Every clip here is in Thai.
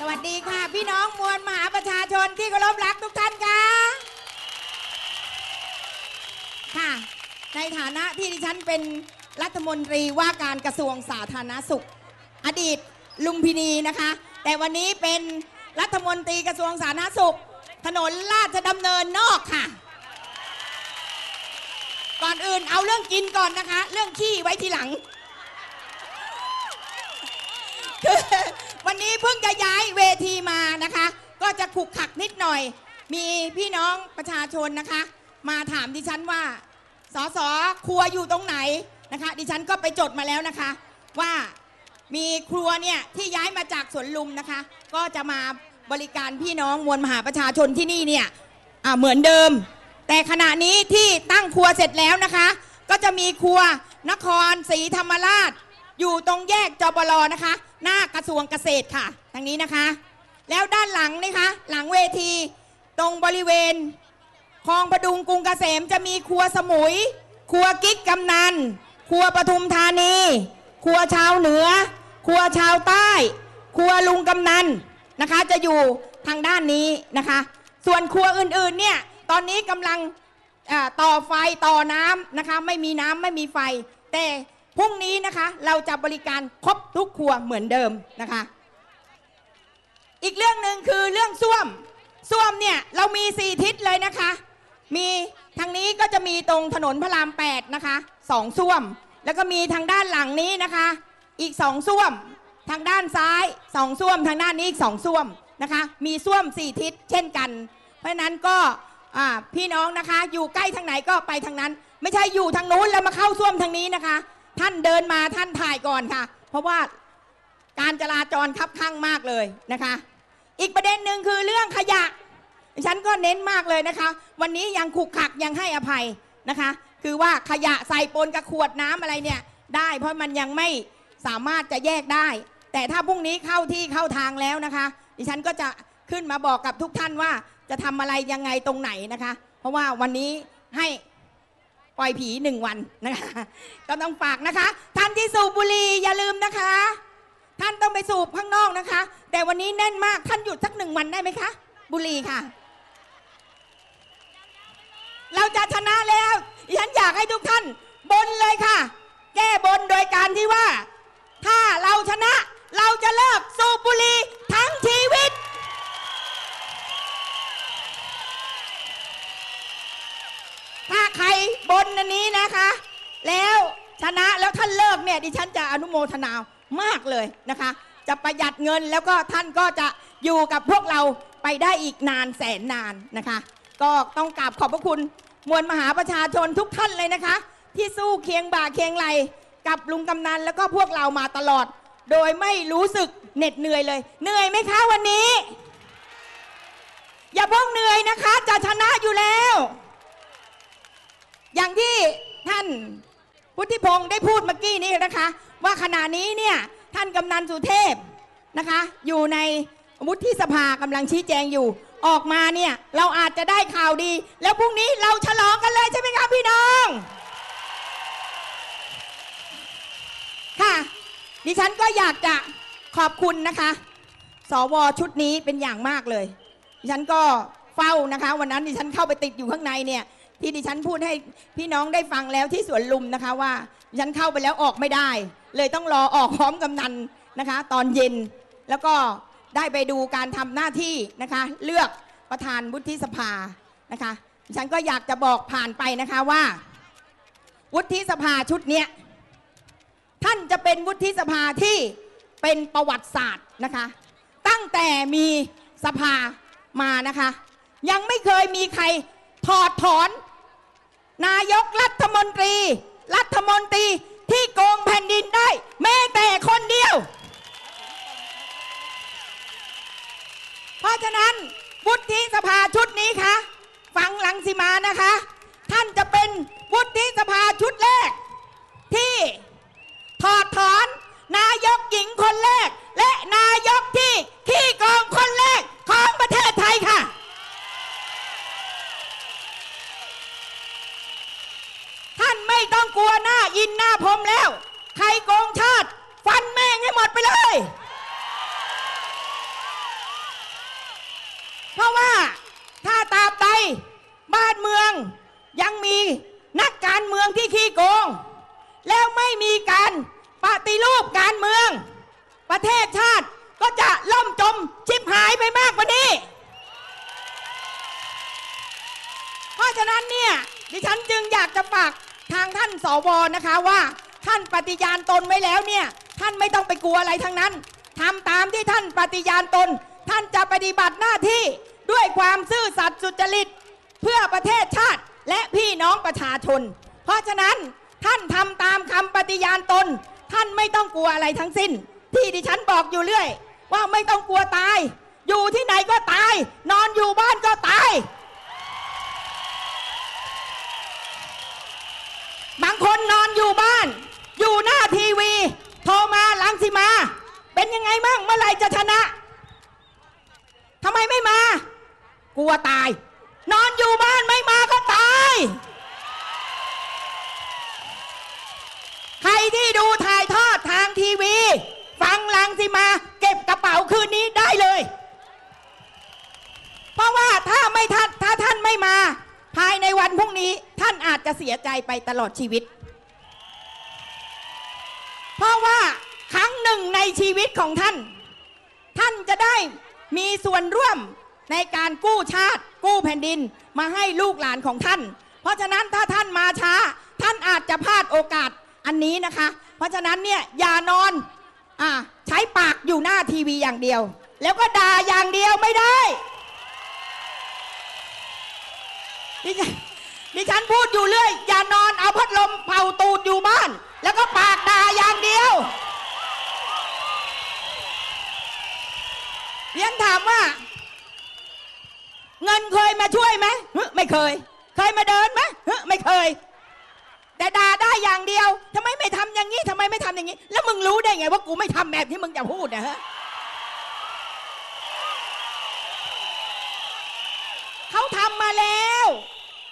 สวัสดีค่ะ พี่น้องมวลมหาประชาชนที่เคารพรักทุกท่านค่ะ ค่ะ ในฐานะที่ดิฉันเป็นรัฐมนตรีว่าการกระทรวงสาธารณสุข อดีตลุมพินีนะคะ แต่วันนี้เป็นรัฐมนตรีกระทรวงสาธารณสุข ถนนราชดำเนินนอกค่ะ ก่อนอื่นเอาเรื่องกินก่อนนะคะ เรื่องขี้ไว้ทีหลัง คือ วันนี้เพิ่งจะย้ายเวทีมานะคะ ก็จะขุกขักนิดหน่อย มีพี่น้องประชาชนนะคะ มาถามดิฉันว่าสสครัวอยู่ตรงไหนนะคะ ดิฉันก็ไปจดมาแล้วนะคะ ว่ามีครัวเนี่ยที่ย้ายมาจากสวนลุมนะคะ ก็จะมาบริการพี่น้องมวลมหาประชาชนที่นี่เนี่ยเหมือนเดิม แต่ขณะนี้ที่ตั้งครัวเสร็จแล้วนะคะ ก็จะมีครัวนครศรีธรรมราช อยู่ตรงแยกจบลนะคะหน้ากระทรวงเกษตรค่ะทางนี้นะคะ แล้วด้านหลังนะคะ หลังเวทีตรงบริเวณคลองประดุงกรุงเกษมจะมีครัวสมุย ครัวกิ๊กกำนัน ครัวปทุมธานี ครัวชาวเหนือ ครัวชาวใต้ ครัวลุงกำนันนะคะ จะอยู่ทางด้านนี้นะคะ ส่วนครัวอื่นๆเนี่ยตอนนี้กำลังต่อไฟต่อน้ำนะคะ ไม่มีน้ำไม่มีไฟ แต่ พรุ่งนี้นะคะเราจะบริการครบทุกครัวเหมือนเดิมนะคะ อีกเรื่องหนึ่งคือเรื่องส้วมส้วมเนี่ยเรามีสี่ทิศเลยนะคะ มีทางนี้ก็จะมีตรงถนนพระราม8นะคะสองส้วม แล้วก็มีทางด้านหลังนี้นะคะ อีกสองส้วม ทางด้านซ้ายสองส้วม ทางด้านนี้อีกสองส้วมนะคะ มีส้วมสี่ทิศเช่นกัน เพราะนั้นก็พี่น้องนะคะ อยู่ใกล้ทางไหนก็ไปทางนั้น ไม่ใช่อยู่ทางนู้นแล้วมาเข้าส้วมทางนี้นะคะ ท่านเดินมาท่านถ่ายก่อนค่ะ เพราะว่าการจราจรคับข้างมากเลยนะคะ อีกประเด็นหนึ่งคือเรื่องขยะฉันก็เน้นมากเลยนะคะ วันนี้ยังขุกขักยังให้อภัยนะคะ คือว่าขยะใส่ปนกับขวดน้ำอะไรเนี่ยได้ เพราะมันยังไม่สามารถจะแยกได้ แต่ถ้าพรุ่งนี้เข้าที่เข้าทางแล้วนะคะ ดิฉันก็จะขึ้นมาบอกกับทุกท่านว่าจะทำอะไรยังไงตรงไหนนะคะ เพราะว่าวันนี้ให้ ปล่อยผีหนึ่งวันนะคะ ก็ต้องฝากนะคะ ท่านที่สูบบุหรี่อย่าลืมนะคะ ท่านต้องไปสูบข้างนอกนะคะ แต่วันนี้แน่นมากท่านหยุดสักหนึ่งวันได้ไหมคะ บุหรี่ค่ะ เราจะชนะแล้วฉันอยากให้ทุกท่านบนเลยค่ะ แก้บนโดยการที่ว่า ถ้าเราชนะเราจะเลิกสูบบุหรี่ทั้งชีวิต ถ้า ใครบนอันนี้นะคะ แล้วชนะแล้วท่านเลิกเนี่ยดิฉันจะอนุโมทนามากเลยนะคะ จะประหยัดเงินแล้วก็ท่านก็จะอยู่กับพวกเราไปได้อีกนานแสนนานนะคะ ก็ต้องกราบขอบพระคุณมวลมหาประชาชนทุกท่านเลยนะคะ ที่สู้เคียงบ่าเคียงไหลกับลุงกำนันแล้วก็พวกเรามาตลอด โดยไม่รู้สึกเหน็ดเหนื่อยเลย เหนื่อยไหมคะวันนี้ อย่าเพิ่งเหนื่อยนะคะ จะชนะอยู่แล้ว อย่างที่ท่านพุทธิพงศ์ได้พูดเมื่อกี้นี้นะคะ ว่าขณะนี้เนี่ยท่านกำนันสุเทพนะคะ อยู่ในวุฒิสภากำลังชี้แจงอยู่ออกมาเนี่ยเราอาจจะได้ข่าวดี แล้วพรุ่งนี้เราฉลองกันเลยใช่ไหมคะพี่น้อง ค่ะ ดิฉันก็อยากจะขอบคุณนะคะ สวชุดนี้เป็นอย่างมากเลย ดิฉันก็เฝ้านะคะ วันนั้นดิฉันเข้าไปติดอยู่ข้างในเนี่ย ที่ดิฉันพูดให้พี่น้องได้ฟังแล้วที่สวนลุมนะคะว่าฉันเข้าไปแล้วออกไม่ได้ เลยต้องรอออกพร้อมกำนันนะคะ ตอนเย็นแล้วก็ได้ไปดูการทำหน้าที่นะคะ เลือกประธานวุฒิสภานะคะฉันก็อยากจะบอกผ่านไปนะคะว่า วุฒิสภาชุดเนี้ยท่านจะเป็นวุฒิสภาที่เป็นประวัติศาสตร์นะคะ ตั้งแต่มีสภามานะคะ ยังไม่เคยมีใครถอดถอน นายกรัฐมนตรี รัฐมนตรีที่โกงแผ่นดินได้ แม้แต่คนเดียว เพราะฉะนั้นวุฒิสภาชุดนี้คะฟังหลังสิมานะคะ ท่านจะเป็นวุฒิสภาชุดแรก ที่ถอดถอนนายกหญิงคนแรก และนายกที่ขี้โกองคนแรกของประเทศไทยค่ะ ไม่ต้องกลัวหน้าอินหน้าพรมแล้ว ใครโกงชาติ ฟันแม่งให้หมดไปเลย เพราะว่าถ้าตาบใดบ้านเมืองยังมีนักการเมืองที่ขี้โกง แล้วไม่มีการปฏิรูปการเมือง ประเทศชาติก็จะล่มจมชิบหายไปมากกว่านี้ เพราะฉะนั้นเนี่ยดิฉันจึงอยากจะฝาก ทางท่านสวนะคะว่าท่านปฏิญาณตนไว้แล้วเนี่ยท่านไม่ต้องไปกลัวอะไรทั้งนั้นทำตามที่ท่านปฏิญาณตน ท่านจะปฏิบัติหน้าที่ด้วยความซื่อสัตย์สุจริต เพื่อประเทศชาติและพี่น้องประชาชน เพราะฉะนั้นท่านทำตามคำปฏิญาณตน ท่านไม่ต้องกลัวอะไรทั้งสิ้น ที่ดิฉันบอกอยู่เรื่อย ว่าไม่ต้องกลัวตาย อยู่ที่ไหนก็ตายบ้านก็ตาย บางคนนอนอยู่บ้าน อยู่หน้าทีวี โทรมาลังสิมา เป็นยังไง มั่งเมื่อไรจะชนะทำไมไม่มา กลัวตาย นอนอยู่บ้านไม่มาก็ตาย ใครที่ดูถ่ายทอดทางทีวี ฟังลังสิมา เก็บกระเป๋าคืนนี้ได้เลย เพราะว่าถ้าไม่ท่านถ้าท่านไม่มา ภายในวันพรุ่งนี้ท่านอาจจะเสียใจไปตลอดชีวิต เพราะว่า ครั้งหนึ่งในชีวิตของท่าน ท่านจะได้มีส่วนร่วมในการกู้ชาติ กู้แผ่นดินมาให้ลูกหลานของท่าน เพราะฉะนั้นถ้าท่านมาช้า ท่านอาจจะพลาดโอกาสอันนี้นะคะ เพราะฉะนั้นเนี่ยอย่านอนอ่าใช้ปากอยู่หน้าทีวีอย่างเดียว แล้วก็ด่าอย่างเดียวไม่ได้ดิฉันดิฉันพูดอยู่เรื่อย อย่านอนเอาพัดลมเป่าตูดอยู่บ้าน แล้วก็ปากด่าอย่างเดียว ดิฉันถามว่า เงินเคยมาช่วยไหมฮึไม่เคย เคยมาเดินไหมฮึไม่เคย แต่ด่าได้อย่างเดียวทำไมไม่ทำอย่างนี้ทำไมไม่ทำอย่างนี้ แล้วมึงรู้ได้ไงว่ากูไม่ทำแบบที่มึงจะพูดนะฮะเขาทำมาแล้ว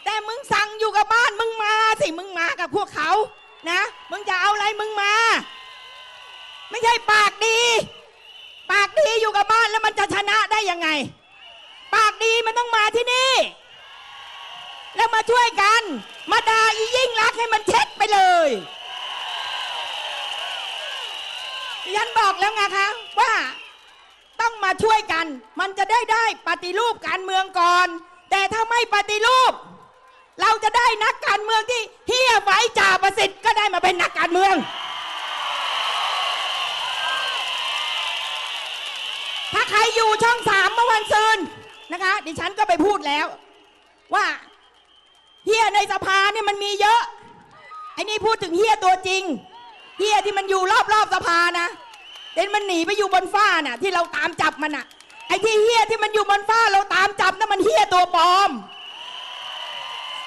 แต่มึงสั่งอยู่กับบ้านมึงมาสิมึงมากับพวกเขานะ มึงจะเอาอะไรมึงมา ไม่ใช่ปากดี อยู่กับบ้านแล้วมันจะชนะได้ยังไง ปากดีมันต้องมาที่นี่ แล้วมาช่วยกัน มาด่าอียิ่งรักให้มันเช็ดไปเลยดิฉันบอกแล้วไงคะว่าต้องมาช่วยกัน มันจะได้ได้ปฏิรูปการเมืองก่อน แต่ถ้าไม่ปฏิรูป เราจะได้นักการเมืองที่เฮียไว้จ่าประสิทธิ์ก็ได้มาเป็นนักการเมือง ถ้า ใครอยู่ช่องสามเมื่อวันซืนนะคะ ดิฉันก็ไปพูดแล้ว ว่าเฮียในสภาเนี่ยมันมีเยอะไอ้นี่พูดถึงเฮียตัวจริงเฮียที่มันอยู่รอบๆสภานะเด่นมันหนีไปอยู่บนฟ้าน่ะ ที่เราตามจับมันน่ะ ไอ้ที่เฮียที่มันอยู่บนฟ้าเราตามจับนั่นมันเฮียตัวปลอม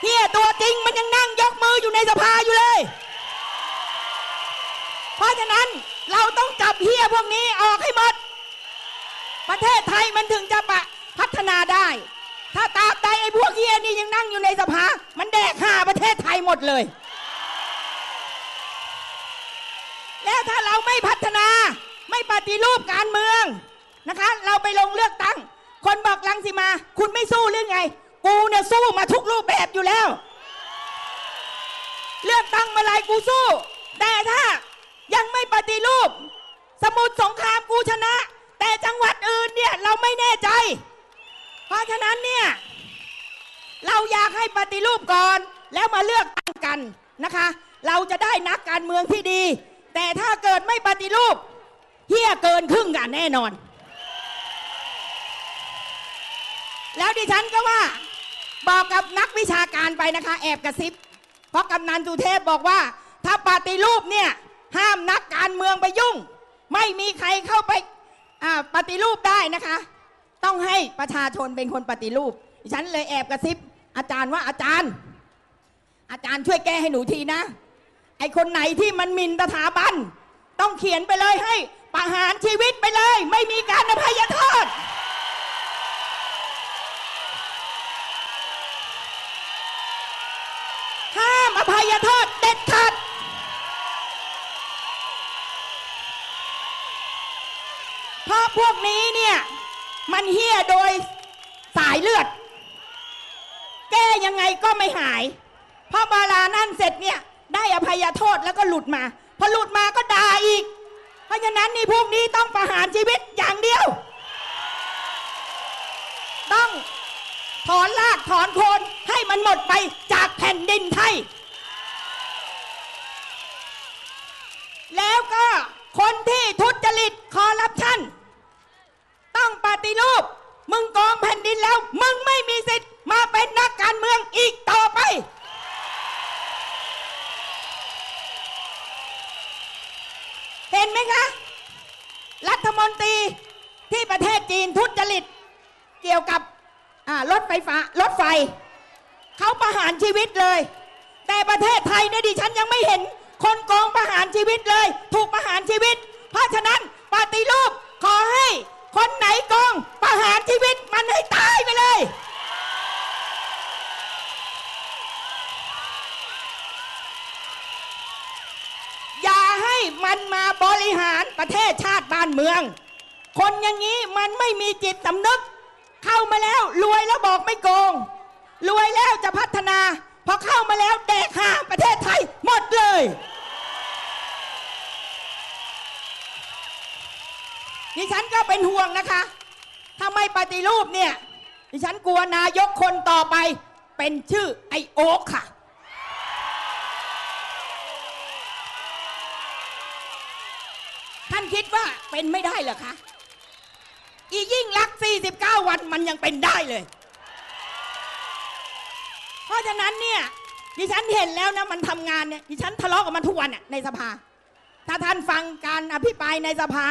เฮียตัวจริงมันยังนั่งยกมืออยู่ในสภาอยู่เลย เพราะฉะนั้นเราต้องจับเฮียพวกนี้ออกให้หมด ประเทศไทยมันถึงจะปะพัฒนาได้ ถ้าตาบใดไอ้พวกเฮียนี่ยังนั่งอยู่ในสภา มันแดกห่าประเทศไทยหมดเลย แล้วถ้าเราไม่พัฒนาไม่ปฏิรูปการเมืองนะคะ เราไปลงเลือกตั้ง คนบอกลังสิมา คุณไม่สู้หรือไง กูเนี่ยสู้มาทุกรูปแบบอยู่แล้ว เลือกตั้งมาไรกูสู้ แต่ถ้ายังไม่ปฏิรูป สมุทรสงครามกูชนะ แต่จังหวัดอื่นเนี่ยเราไม่แน่ใจ เพราะฉะนั้นเนี่ยเราอยากให้ปฏิรูปก่อน แล้วมาเลือกตั้งกันนะคะ เราจะได้นักการเมืองที่ดี แต่ถ้าเกิดไม่ปฏิรูปเฮี้ยเกินครึ่งกันแน่นอน แล้วดิฉันก็ว่าบอกกับนักวิชาการไปนะคะ แอบกระซิบ เพราะกำนันสุเทพบอกว่า ถ้าปฏิรูปเนี่ยห้ามนักการเมืองไปยุ่ง ไม่มีใครเข้าไป ปฏิรูปได้นะคะ ต้องให้ประชาชนเป็นคนปฏิรูปฉันเลยแอบกระซิบ อาจารย์ว่าอาจารย์ อาจารย์ช่วยแก้ให้หนูทีนะ ไอคนไหนที่มันมินสถาบัน ต้องเขียนไปเลยให้ประหารชีวิตไปเลย ไม่มีการอภัยโทษห้ามอภัยโทษเด็ดขาด เพวกนี้เนี่ย มันเฮี้ยโดยสายเลือด แก้ยังไงก็ไม่หาย เพราะบาลานั่นเสร็จเนี่ย ได้อภัยโทษแล้วก็หลุดมา พอหลุดมาก็ด่าอีก เพราะฉะนั้นนี่พวกนี้ต้องประหารชีวิตอย่างเดียว ต้องถอนรากถอนโคนให้มันหมดไปจากแผ่นดินไทย แล้วก็คนที่ทุจริตคอร์รัปชัน ต้องปฏิรูป มึงกองแผ่นดินแล้ว มึงไม่มีสิทธิ์มาเป็นนักการเมืองอีกต่อไป เห็นไหมคะ รัฐมนตรีที่ประเทศจีนทุจริต เกี่ยวกับรถไฟฟ้ารถไฟ เขาประหารชีวิตเลย แต่ประเทศไทยเนี่ยดิฉันยังไม่เห็น คนกองประหารชีวิตเลย ถูกประหารชีวิต เพราะฉะนั้นปฏิรูปขอให้ คนไหนโกงประหารชีวิตมันให้ตายไปเลย อย่าให้มันมาบริหารประเทศชาติบ้านเมือง คนอย่างนี้มันไม่มีจิตสำนึก เข้ามาแล้วรวยแล้วบอกไม่โกง รวยแล้วจะพัฒนา พอเข้ามาแล้วแดกหาประเทศไทยหมดเลย ดิฉันก็เป็นห่วงนะคะ ถ้าไม่ปฏิรูปเนี่ย ดิฉันกลัวนายกคนต่อไป เป็นชื่อไอโอ๊คค่ะ ท่านคิดว่าเป็นไม่ได้เหรอคะ อียิ่งรัก 49 วันมันยังเป็นได้เลย เพราะฉะนั้นเนี่ยดิฉันเห็นแล้วนะมันทำงานเนี่ยดิฉันทะเลาะกับมันทุกวันน่ในสภา ถ้าท่านฟังการอภิปรายในสภา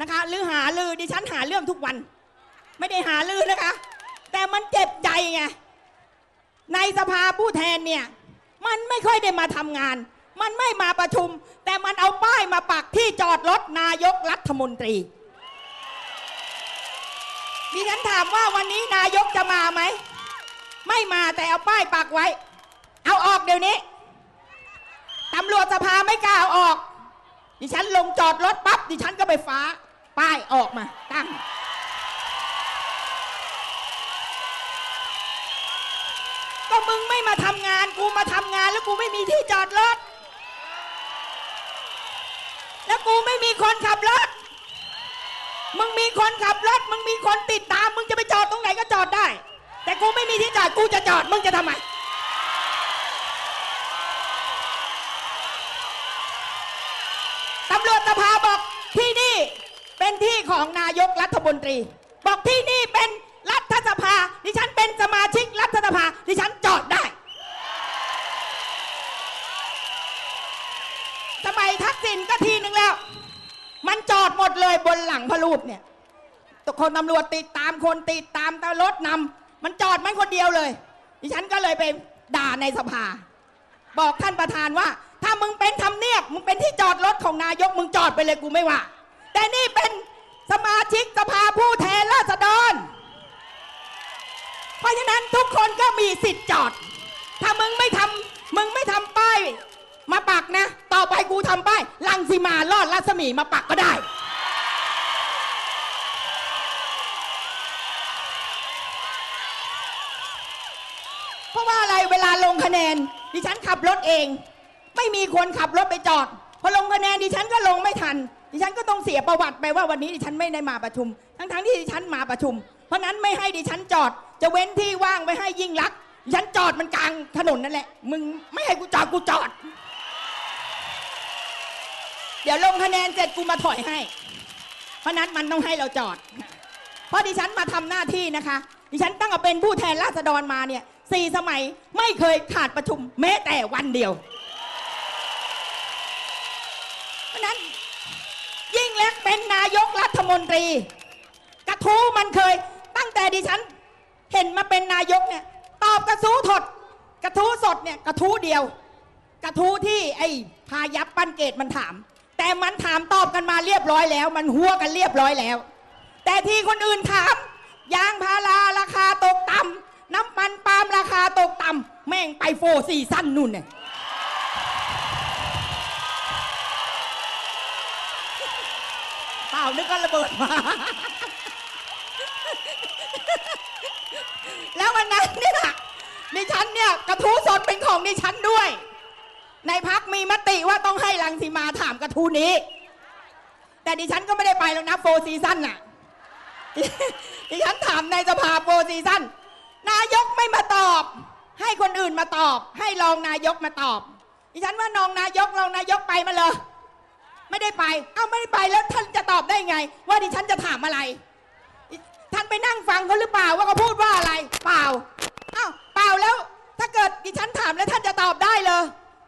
นะคะหรือหาลือดิฉันหาเรื่องทุกวัน ไม่ได้หาลือนะคะ แต่มันเจ็บใจไงในสภาผู้แทนเนี่ย มันไม่ค่อยได้มาทำงาน มันไม่มาประชุม แต่มันเอาป้ายมาปักที่จอดรถนายกรัฐมนตรีดิฉันถามว่าวันนี้นายกจะมาไหม ไม่มาแต่เอาป้ายปักไว้ เอาออกเดี๋ยวนี้ตำรวจสภาไม่กล้าเอาออก ดิฉันลงจอดรถปั๊บดิฉันก็ไปฟ้า ป้ายออกมาตั้ง ก็มึงไม่มาทำงานกูมาทำงานแล้วกูไม่มีที่จอดรถ แล้วกูไม่มีคนขับรถ มึงมีคนขับรถ มึงมีคนติดตาม มึงจะไปจอดตรงไหนก็จอดได้ แต่กูไม่มีที่จอดกูจะจอดมึงจะทำไม ตำรวจสภาบอกที่นี่ เป็นที่ของนายกรัฐมนตรี บอกที่นี่เป็นรัฐสภา ดิฉันเป็นสมาชิกรัฐสภา ดิฉันจอดได้สมัยทักษิณก็ทีหนึ่งแล้ว มันจอดหมดเลยบนหลังพระรูปเนี่ยตคนตำรวจติดตามคนติดตามตรถนำมันจอดมันคนเดียวเลย ดิฉันก็เลยไปด่าในสภา บอกท่านประธานว่า ถ้ามึงเป็นทำเนียบมึงเป็นที่จอดรถของนายกมึงจอดไปเลยกูไม่ว่า แต่นี่เป็นสมาชิกสภาผู้แทนราษฎร เพราะฉะนั้นทุกคนก็มีสิทธิ์จอด ถ้ามึงไม่ทำมึงไม่ทำป้ายมาปักนะ ต่อไปกูทำป้ายลังสีมาลอดรัศมีมาปักก็ได้ เพราะว่าอะไรเวลาลงคะแนน ดิฉันขับรถเอง ไม่มีคนขับรถไปจอด พอลงคะแนนดิฉันก็ลงไม่ทัน ดิฉันก็ต้องเสียประวัติไปว่าวันนี้ดิฉันไม่ได้มาประชุม ทั้งๆที่ดิฉันมาประชุม เพราะนั้นไม่ให้ดิฉันจอด จะเว้นที่ว่างไว้ให้ยิ่งรักษณ์ดิฉันจอดมันกลางถนนนั่นแหละ มึงไม่ให้กูจอดกูจอด เดี๋ยวลงคะแนนเสร็จกูมาถอยให้ เพราะนั้นมันต้องให้เราจอด เพราะดิฉันมาทำหน้าที่นะคะ ดิฉันตั้งแต่เป็นผู้แทนราษฎรมาเนี่ยสี่สมัยไม่เคยขาดประชุมแม้แต่วันเดียว เพราะนั้น กเป็นนายกรัฐมนตรี กระทู้มันเคย ตั้งแต่ดิฉันเห็นมาเป็นนายกเนี่ย ตอบกระทู้ถด กระทู้สดเนี่ยกระทู้เดียว กระทู้ที่ไอ้พายับปั้นเกตมันถาม แต่มันถามตอบกันมาเรียบร้อยแล้ว มันหัวกันเรียบร้อยแล้ว แต่ที่คนอื่นถาม ยางพาราราคาตกต่ำน้ำมันปาล์มราคาตกต่ำแม่งไปโฟร์ซีซั่นนู่นเนี่ย เปล่านึกก็ระเบิดมา แล้ววันนั้นเนี่ยดิฉันเนี่ยกระทู้สดเป็นของดิฉันด้วย ในพักมีมติว่าต้องให้ลังสีมาถามกระทู้นี้ แต่ดิฉันก็ไม่ได้ไปแล้วนะโฟซีซั่นน่ะ ดิฉันถามในสภาโฟซีซั่นนายกไม่มาตอบ ให้คนอื่นมาตอบ ให้รองนายกมาตอบ ดิฉันว่านองนายกรองนายกไปมาเลย ไม่ได้ไป เอ้าไม่ได้ไปแล้วท่านจะตอบได้ไง ว่าดิฉันจะถามอะไร ท่านไปนั่งฟังเขาหรือเปล่าว่าเขาพูดว่าอะไร เปล่า เอ้าเปล่าแล้ว ถ้าเกิดดิฉันถามแล้วท่านจะตอบได้เลย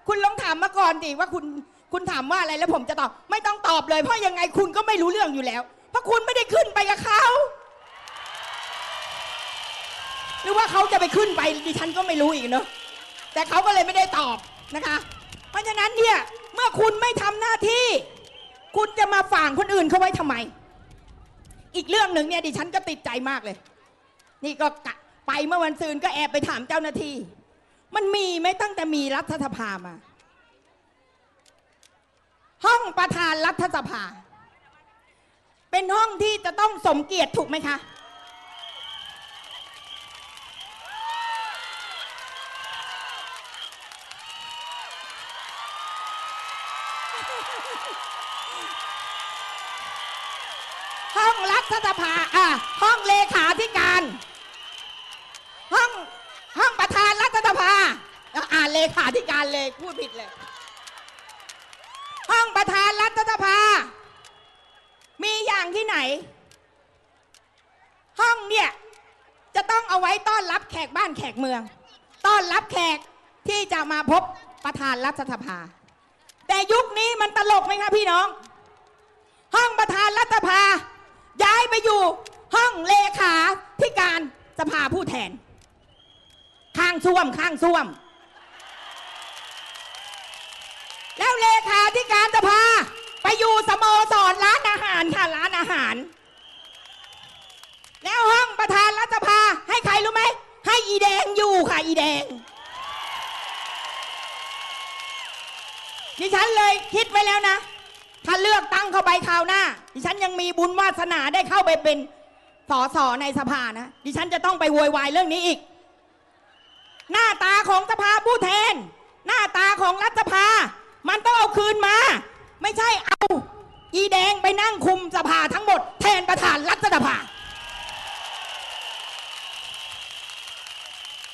คุณลองถามมาก่อนดิว่าคุณคุณถามว่าอะไรแล้วผมจะตอบ ไม่ต้องตอบเลย เพราะยังไงคุณก็ไม่รู้เรื่องอยู่แล้ว เพราะคุณไม่ได้ขึ้นไปกับเขาหรือว่าเขาจะไปขึ้นไปดิฉันก็ไม่รู้อีกเนอะแต่เขาก็เลยไม่ได้ตอบนะคะ เพราะฉะนั้นเนี่ยเมื่อคุณไม่ทำหน้า คุณจะมาฝางคนอื่นเขาไว้ทำไม อีกเรื่องหนึ่งเนี่ยดิฉันก็ติดใจมากเลย นี่ก็ไปเมื่อวันซืนก็แอบไปถามเจ้าหน้าที่ มันมีไหมตั้งแต่มีรัฐสภามา ห้องประธานรัฐสภา เป็นห้องที่จะต้องสมเกียรติถูกไหมคะ ห้องรัฐสภาอะห้องเลขาธิการ ห้องห้องประธานรัฐสภาอะอ่านเล ขาธิการเลยพูดผิดเลย ห้องประธานรัฐสภา มีอย่างที่ไหน ห้องเนี่ย จะต้องเอาไว้ต้อนรับแขกบ้านแขกเมือง ต้อนรับแขกที่จะมาพบประธานรัฐสภา แต่ยุคนี้มันตลกไหมคะพี่น้อง ห้องประธานรัฐสภา ย้ายไปอยู่ห้องเลขาธิการสภาผู้แทน ข้างซ่วมข้างซ่วม แล้ว เลขาธิการสภา ไปอยู่สโมสรร้านอาหารค่ะร้านอาหาร แล้วห้องประธานรัฐสภาให้ใครรู้ไหม ให้อีแดงอยู่ค่ะอีแดง ดิฉันเลยคิดไว้แล้วนะ ถ้าเลือกตั้งเข้าไปคราวหน้า ดิฉันยังมีบุญวาสนาได้เข้าไปเป็นสสในสภานะ ดิฉันจะต้องไปโวยวายเรื่องนี้อีก หน้าตาของสภาผู้แทน หน้าตาของรัฐสภา มันต้องเอาคืนมา ไม่ใช่เอาอีแดงไปนั่งคุมสภาทั้งหมด แทนประธานรัฐสภา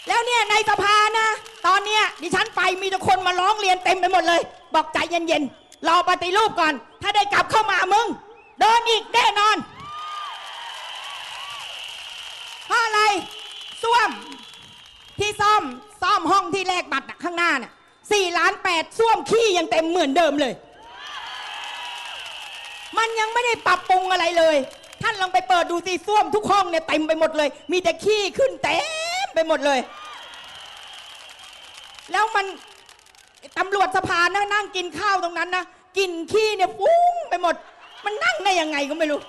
แล้วเนี่ยในสภานะ ตอนเนี้ยดิฉันไปมีแต่คนมาร้องเรียนเต็มไปหมดเลย บอกใจเย็นๆรอปฏิรูปก่อน ถ้าได้กลับเข้ามามึงเดินอีกแน่นอนเพราะอะไรซ่วมที่ซ่อมซ่อมห้องที่แลกบัตรข้างหน้าเนี่ย 4ล้าน8ส้วมขี้ยังเต็มเหมือนเดิมเลย มันยังไม่ได้ปรับปรุงอะไรเลย ท่านลองไปเปิดดูสิส้วมทุกห้องเนี่ยเต็มไปหมดเลย มีแต่ขี้ขึ้นเต็มไปหมดเลย แล้วมันตำรวจสภานะนั่งกินข้าวตรงนั้นนะกินขี้เนี่ยฟุ้งไปหมด มันนั่งได้ยังไงก็ไม่รู้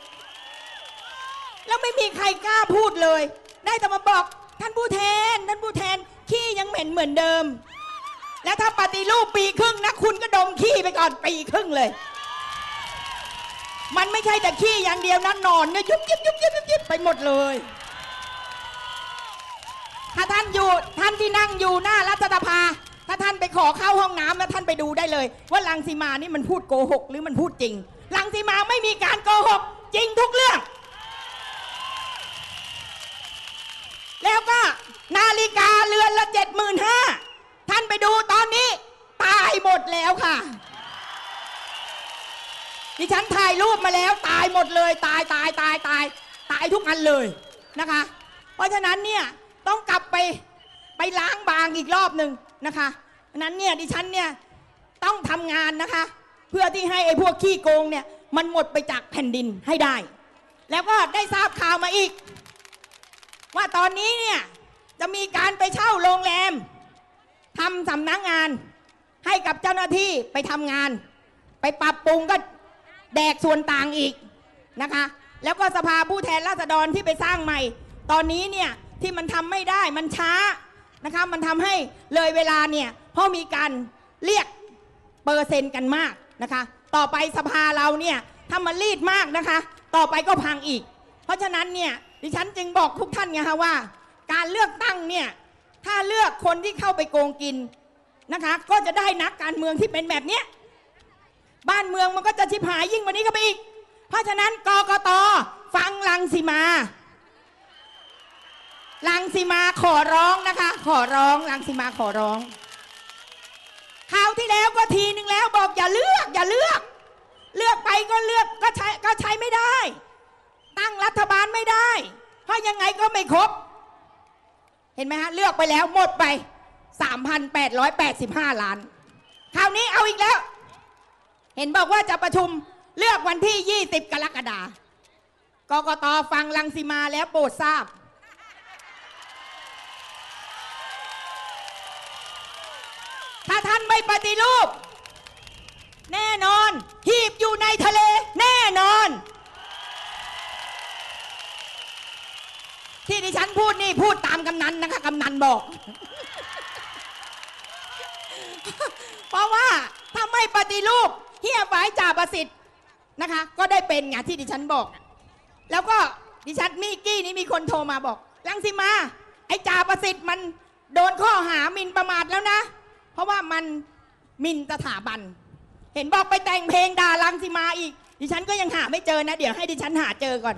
แล้วไม่มีใครกล้าพูดเลย ได้แต่มาบอกท่านผู้แทนท่านผู้แทนขี้ยังเหม็นเหมือนเดิม แล้วถ้าปฏิรูปปีครึ่งนะคุณก็ดมขี้ไปก่อนปีครึ่งเลย มันไม่ใช่แต่ขี้อย่างเดียวนะนอนเนี่ยยุบยิบยุบยิบยุบยิบไปหมดเลย ถ้าท่านอยู่ท่านที่นั่งอยู่หน้ารัฐสภา ถ้าท่านไปขอเข้าห้องน้ำแล้วท่านไปดูได้เลย ว่าลังสีมานี่มันพูดโกหก หรือมันพูดจริงลังสีมาไม่มีการโกหก จริงทุกเรื่อง แล้วก็นาฬิกาเรือนละเจ็ดหมื่นห้าท่านไปดู หมดแล้วค่ะ ดิฉันถ่ายรูปมาแล้วตายหมดเลย ตายตายตายตาย ตายทุกอันเลยนะคะ เพราะฉะนั้นเนี่ยต้องกลับไปไปล้างบางอีกรอบหนึ่งนะคะนั้นเนี่ยดิฉันเนี่ยต้องทำงานนะคะ เพื่อที่ให้ไอ้พวกขี้โกงเนี่ยมันหมดไปจากแผ่นดินให้ได้ แล้วก็ได้ทราบข่าวมาอีก ว่าตอนนี้เนี่ยจะมีการไปเช่าโรงแรมทำสำนักงาน ให้กับเจ้าหน้าที่ไปทำงาน ไปปรับปรุงก็แดกส่วนต่างอีกนะคะ แล้วก็สภาผู้แทนราษฎรที่ไปสร้างใหม่ ตอนนี้เนี่ยที่มันทำไม่ได้มันช้านะคะมันทำให้เลยเวลาเนี่ยเพราะมีการเรียกเปอร์เซ็นต์กันมากนะคะ ต่อไปสภาเราเนี่ยถ้ามันรีดมากนะคะ ต่อไปก็พังอีก เพราะฉะนั้นเนี่ยดิฉันจึงบอกทุกท่านไงคะว่า การเลือกตั้งเนี่ยถ้าเลือกคนที่เข้าไปโกงกิน นะคะ ก็จะได้นักการเมืองที่เป็นแบบเนี้ยบ้านเมืองมันก็จะชิบหายยิ่งกว่านี้ก็ไปอีก เพราะฉะนั้นกกตฟังลังสีมา ลังสีมาขอร้องนะคะ ขอร้องลังสีมาขอร้องคราวที่แล้วก็ทีนึงแล้วบอกอย่าเลือก อย่าเลือก เลือกไปก็เลือกก็ใช้ก็ใช้ไม่ได้ ตั้งรัฐบาลไม่ได้ เพราะยังไงก็ไม่ครบ เห็นไหมฮะเลือกไปแล้วหมดไป 3,885 ล้าน คราวนี้เอาอีกแล้ว เห็นบอกว่าจะประชุมเลือกวันที่ 20 กรกฎาคมกกตฟังลังสีมาแล้วโปรดทราบ ถ้าท่านไม่ปฏิรูป แน่นอน หีบอยู่ในทะเล แน่นอน ที่ดิฉันพูดนี่พูดตามกำนันนะคะกำนันบอก เพราะว่าถ้าไม่ปฏิรูปเฮียฝ่ายจ่าประสิทธิ์นะคะ ก็ได้เป็นไงที่ดิฉันบอก แล้วก็ดิฉันมีกี้นี้มีคนโทรมาบอกลังสิมา ไอ้จ่าประสิทธิ์มันโดนข้อหาหมิ่นประมาทแล้วนะ เพราะว่ามันหมิ่นสถาบัน เห็นบอกไปแต่งเพลงด่าลังสิมาอีก ดิฉันก็ยังหาไม่เจอนะ เดี๋ยวให้ดิฉันหาเจอก่อน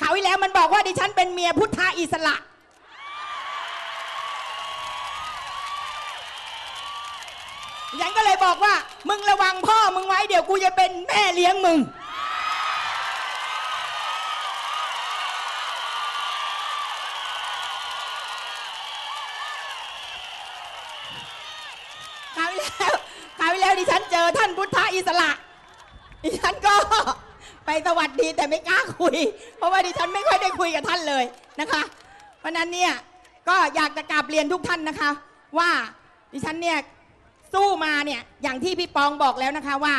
ข่าวที่แล้วมันบอกว่าดิฉันเป็นเมียพุทธอิสระ ฉันก็เลยบอกว่า มึงระวังพ่อมึงไว้เดี๋ยวกูจะเป็นแม่เลี้ยงมึง คราวที่แล้วคราวที่แล้วดิฉันเจอท่านพุทธอิสระ ดิฉันก็ไปสวัสดีแต่ไม่กล้าคุย เพราะว่าดิฉันไม่ค่อยได้คุยกับท่านเลยนะคะ เพราะนั้นเนี่ยก็อยากจะกราบเรียนทุกท่านนะคะ ว่าดิฉันเนี่ย สู้มาเนี่ยอย่างที่พี่ปองบอกแล้วนะคะว่า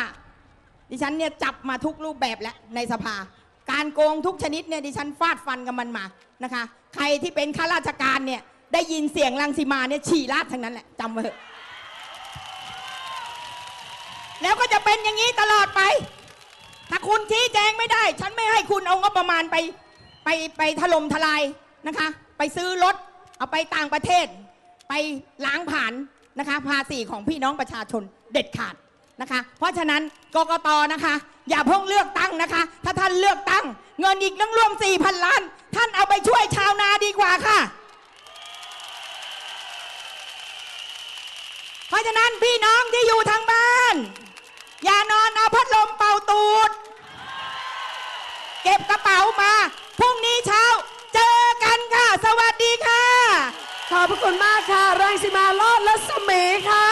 ดิฉันเนี่ยจับมาทุกรูปแบบแล้วในสภา การโกงทุกชนิดเนี่ยดิฉันฟาดฟันกับมันมานะคะ ใครที่เป็นข้าราชการเนี่ยได้ยินเสียงรังสีมาเนี่ยฉี่ราดทั้งนั้นแหละจำไว้เถอะแล้วก็จะเป็นอย่างนี้ตลอดไป ถ้าคุณชี้แจงไม่ได้ ฉันไม่ให้คุณเอางบประมาณไปไปไปถล่มทลายนะคะ ไปซื้อรถเอาไปต่างประเทศ ไปล้างผ่าน นะคะ ภาษีของพี่น้องประชาชนเด็ดขาดนะคะ เพราะฉะนั้นกกตนะคะ อย่าเพิ่งเลือกตั้งนะคะ ถ้าท่านเลือกตั้ง เงินอีกตั้งร่วม4,000ล้าน ท่านเอาไปช่วยชาวนาดีกว่าค่ะ เพราะฉะนั้นพี่น้องที่อยู่ทางบ้าน อย่านอนเอาพัดลมเป่าตูด เก็บกระเป๋ามาพรุ่งนี้เช้าเจอกันค่ะ สวัสดีค่ะ ขอบคุณมากค่ะ รังสิมาลอดและสมีค่ะ